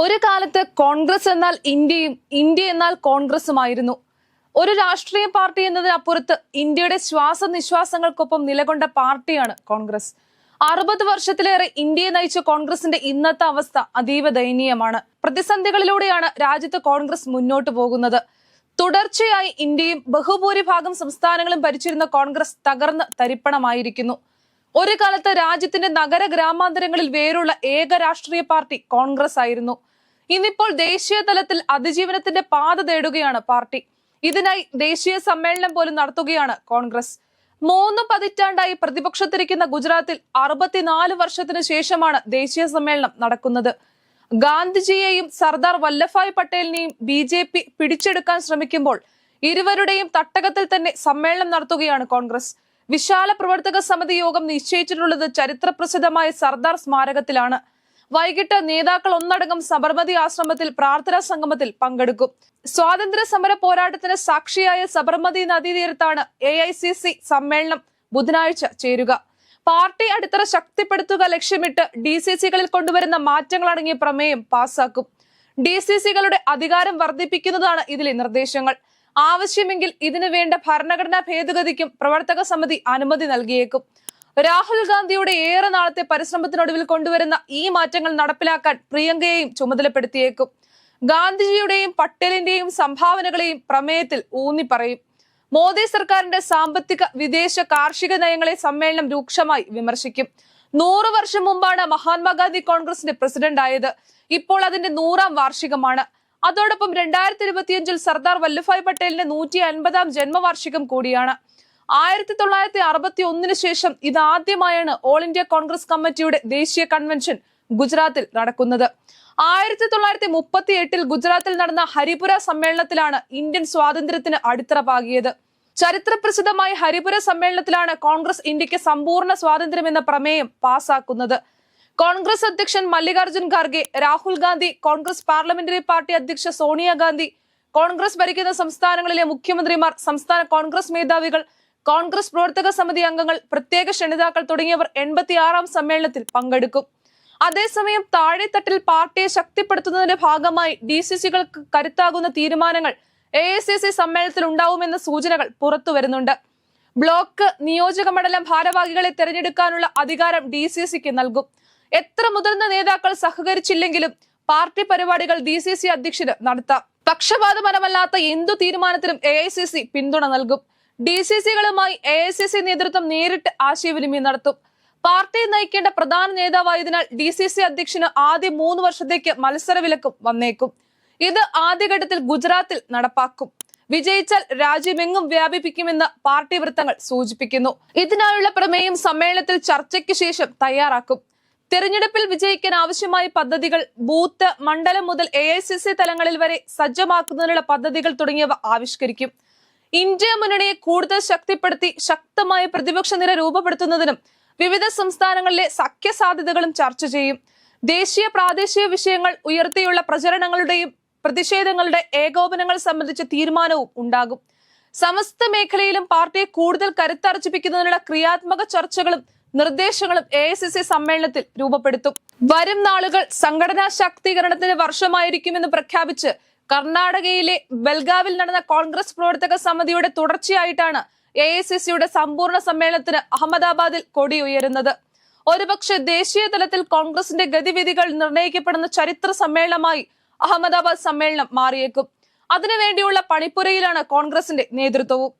ഒരു കാലത്ത് കോൺഗ്രസ് എന്നാൽ ഇന്ത്യയും ഇന്ത്യ എന്നാൽ കോൺഗ്രസുമായിരുന്നു. ഒരു രാഷ്ട്രീയ പാർട്ടി എന്നതിനപ്പുറത്ത് ഇന്ത്യയുടെ ശ്വാസനിശ്വാസങ്ങൾക്കൊപ്പം നിലകൊണ്ട പാർട്ടിയാണ് കോൺഗ്രസ്. അറുപത് വർഷത്തിലേറെ ഇന്ത്യയെ നയിച്ച കോൺഗ്രസിന്റെ ഇന്നത്തെ അവസ്ഥ അതീവ ദയനീയമാണ്. പ്രതിസന്ധികളിലൂടെയാണ് രാജ്യത്ത് കോൺഗ്രസ് മുന്നോട്ടു പോകുന്നത്. തുടർച്ചയായി ഇന്ത്യയും ബഹുഭൂരിഭാഗം സംസ്ഥാനങ്ങളും ഭരിച്ചിരുന്ന കോൺഗ്രസ് തകർന്ന് തരിപ്പണമായിരിക്കുന്നു. ഒരു കാലത്ത് രാജ്യത്തിന്റെ നഗര ഗ്രാമാന്തരങ്ങളിൽ വേരുള്ള ഏക രാഷ്ട്രീയ പാർട്ടി കോൺഗ്രസ് ആയിരുന്നു. ഇന്നിപ്പോൾ ദേശീയ തലത്തിൽ അതിജീവനത്തിന്റെ പാത തേടുകയാണ് പാർട്ടി. ഇതിനായി ദേശീയ സമ്മേളനം പോലും നടത്തുകയാണ് കോൺഗ്രസ്. മൂന്ന് പതിറ്റാണ്ടായി പ്രതിപക്ഷത്തിരിക്കുന്ന ഗുജറാത്തിൽ അറുപത്തിനാല് വർഷത്തിനു ശേഷമാണ് ദേശീയ സമ്മേളനം നടക്കുന്നത്. ഗാന്ധിജിയെയും സർദാർ വല്ലഭായ് പട്ടേലിനെയും ബി ജെ പി പിടിച്ചെടുക്കാൻ ശ്രമിക്കുമ്പോൾ ഇരുവരുടെയും തട്ടകത്തിൽ തന്നെ സമ്മേളനം നടത്തുകയാണ് കോൺഗ്രസ്. വിശാല പ്രവർത്തക സമിതി യോഗം നിശ്ചയിച്ചിട്ടുള്ളത് ചരിത്രപ്രസിദ്ധമായ സർദാർ സ്മാരകത്തിലാണ്. വൈകിട്ട് നേതാക്കൾ ഒന്നടങ്കം സബർമതി ആശ്രമത്തിൽ പ്രാർത്ഥനാ സംഗമത്തിൽ പങ്കെടുക്കും. സ്വാതന്ത്ര്യ സമര പോരാട്ടത്തിന് സാക്ഷിയായ സബർമതി നദീതീരത്താണ് എ സമ്മേളനം ബുധനാഴ്ച ചേരുക. പാർട്ടി അടിത്തറ ശക്തിപ്പെടുത്തുക ലക്ഷ്യമിട്ട് ഡി സി സികളിൽ കൊണ്ടുവരുന്ന മാറ്റങ്ങളടങ്ങിയ പ്രമേയം പാസാക്കും. ഡി സി സികളുടെ അധികാരം വർദ്ധിപ്പിക്കുന്നതാണ് ഇതിലെ നിർദ്ദേശങ്ങൾ. ആവശ്യമെങ്കിൽ ഇതിനു വേണ്ട ഭരണഘടനാ ഭേദഗതിക്കും പ്രവർത്തക സമിതി അനുമതി നൽകിയേക്കും. രാഹുൽ ഗാന്ധിയുടെ ഏറെ നാളത്തെ പരിശ്രമത്തിനൊടുവിൽ കൊണ്ടുവരുന്ന ഈ മാറ്റങ്ങൾ നടപ്പിലാക്കാൻ പ്രിയങ്കയെയും ചുമതലപ്പെടുത്തിയേക്കും. ഗാന്ധിജിയുടെയും പട്ടേലിന്റെയും സംഭാവനകളെയും പ്രമേയത്തിൽ ഊന്നി പറയും. മോദി സർക്കാരിന്റെ സാമ്പത്തിക വിദേശ കാർഷിക നയങ്ങളെ സമ്മേളനം രൂക്ഷമായി വിമർശിക്കും. നൂറ് വർഷം മുമ്പാണ് മഹാത്മാഗാന്ധി കോൺഗ്രസിന്റെ പ്രസിഡന്റ് ആയത്. ഇപ്പോൾ അതിന്റെ നൂറാം വാർഷികമാണ്. അതോടൊപ്പം രണ്ടായിരത്തി ഇരുപത്തിയഞ്ചിൽ സർദാർ വല്ലഭായ് പട്ടേലിന്റെ നൂറ്റി അൻപതാം ജന്മവാർഷികം കൂടിയാണ്. ആയിരത്തി തൊള്ളായിരത്തി അറുപത്തി ഒന്നിന് ശേഷം ഇതാദ്യമായാണ് ഓൾ ഇന്ത്യ കോൺഗ്രസ് കമ്മിറ്റിയുടെ ദേശീയ കൺവെൻഷൻ ഗുജറാത്തിൽ നടക്കുന്നത്. ആയിരത്തി തൊള്ളായിരത്തി മുപ്പത്തി എട്ടിൽ ഗുജറാത്തിൽ നടന്ന ഹരിപുര സമ്മേളനത്തിലാണ് ഇന്ത്യൻ സ്വാതന്ത്ര്യത്തിന് അടിത്തറ പാകിയത് ചരിത്രപ്രസിദ്ധമായ ഹരിപുര സമ്മേളനത്തിലാണ് കോൺഗ്രസ് ഇന്ത്യയ്ക്ക് സമ്പൂർണ സ്വാതന്ത്ര്യം എന്ന പ്രമേയം പാസാക്കുന്നത്. കോൺഗ്രസ് അധ്യക്ഷൻ മല്ലികാർജുൻ ഖാർഗെ രാഹുൽ ഗാന്ധി കോൺഗ്രസ് പാർലമെന്ററി പാർട്ടി അധ്യക്ഷ സോണിയാഗാന്ധി കോൺഗ്രസ് ഭരിക്കുന്ന സംസ്ഥാനങ്ങളിലെ മുഖ്യമന്ത്രിമാർ സംസ്ഥാന കോൺഗ്രസ് മേധാവികൾ കോൺഗ്രസ് പ്രവർത്തക സമിതി അംഗങ്ങൾ പ്രത്യേക ക്ഷണിതാക്കൾ തുടങ്ങിയവർ എൺപത്തിയാറാം സമ്മേളനത്തിൽ പങ്കെടുക്കും. അതേസമയം താഴെത്തട്ടിൽ പാർട്ടിയെ ശക്തിപ്പെടുത്തുന്നതിന്റെ ഭാഗമായി ഡി സി സികൾക്ക് കരുത്താകുന്ന തീരുമാനങ്ങൾ എ ഐ സി സി സമ്മേളനത്തിൽ ഉണ്ടാവുമെന്ന സൂചനകൾ പുറത്തു വരുന്നുണ്ട്. ബ്ലോക്ക് നിയോജക മണ്ഡലം ഭാരവാഹികളെ തെരഞ്ഞെടുക്കാനുള്ള അധികാരം ഡി സി സിക്ക് നൽകും. എത്ര മുതിർന്ന നേതാക്കൾ സഹകരിച്ചില്ലെങ്കിലും പാർട്ടി പരിപാടികൾ ഡി സി സി അധ്യക്ഷന് നടത്താം. പക്ഷപാതപരമല്ലാത്ത എന്തു തീരുമാനത്തിനും എ ഐ സി സി പിന്തുണ നൽകും. ഡി സി സികളുമായി എ ഐ സി സി നേതൃത്വം നേരിട്ട് ആശയവിനിമയം നടത്തും. പാർട്ടി നയിക്കേണ്ട പ്രധാന നേതാവായതിനാൽ ഡി സി സി അധ്യക്ഷന് ആദ്യ മൂന്ന് വർഷത്തേക്ക് മത്സരവിലക്കും വന്നേക്കും. ഇത് ആദ്യഘട്ടത്തിൽ ഗുജറാത്തിൽ നടപ്പാക്കും. വിജയിച്ചാൽ രാജ്യമെങ്ങും വ്യാപിപ്പിക്കുമെന്ന് പാർട്ടി വൃത്തങ്ങൾ സൂചിപ്പിക്കുന്നു. ഇതിനായുള്ള പ്രമേയം സമ്മേളനത്തിൽ ചർച്ചയ്ക്ക് ശേഷം തയ്യാറാക്കും. തെരഞ്ഞെടുപ്പിൽ വിജയിക്കാൻ ആവശ്യമായ പദ്ധതികൾ ബൂത്ത് മണ്ഡലം മുതൽ എ തലങ്ങളിൽ വരെ സജ്ജമാക്കുന്നതിനുള്ള പദ്ധതികൾ തുടങ്ങിയവ ആവിഷ്കരിക്കും. ഇന്ത്യ മുന്നണിയെ കൂടുതൽ ശക്തിപ്പെടുത്തി ശക്തമായ പ്രതിപക്ഷ നിര രൂപപ്പെടുത്തുന്നതിനും വിവിധ സംസ്ഥാനങ്ങളിലെ സഖ്യ സാധ്യതകളും ചർച്ച ചെയ്യും. ദേശീയ പ്രാദേശിക വിഷയങ്ങൾ ഉയർത്തിയുള്ള പ്രചരണങ്ങളുടെയും പ്രതിഷേധങ്ങളുടെ ഏകോപനങ്ങൾ സംബന്ധിച്ച തീരുമാനവും ഉണ്ടാകും. സമസ്ത മേഖലയിലും പാർട്ടിയെ കൂടുതൽ കരുത്തർജിപ്പിക്കുന്നതിനുള്ള ക്രിയാത്മക ചർച്ചകളും നിർദ്ദേശങ്ങളും എ ഐ സി സമ്മേളനത്തിൽ രൂപപ്പെടുത്തും. വരും നാളുകൾ സംഘടനാ ശാക്തീകരണത്തിന് വർഷമായിരിക്കുമെന്ന് പ്രഖ്യാപിച്ച് കർണാടകയിലെ ബൽഗാവിൽ നടന്ന കോൺഗ്രസ് പ്രവർത്തക സമിതിയുടെ തുടർച്ചയായിട്ടാണ് എ ഐ സി സിയുടെ സമ്പൂർണ സമ്മേളനത്തിന് അഹമ്മദാബാദിൽ കൊടി ഉയരുന്നത്. ഒരുപക്ഷെ ദേശീയ തലത്തിൽ കോൺഗ്രസിന്റെ ഗതിവിധികൾ നിർണയിക്കപ്പെടുന്ന ചരിത്ര സമ്മേളനമായി അഹമ്മദാബാദ് സമ്മേളനം മാറിയേക്കും. അതിനുവേണ്ടിയുള്ള പണിപ്പുരയിലാണ് കോൺഗ്രസിന്റെ നേതൃത്വവും.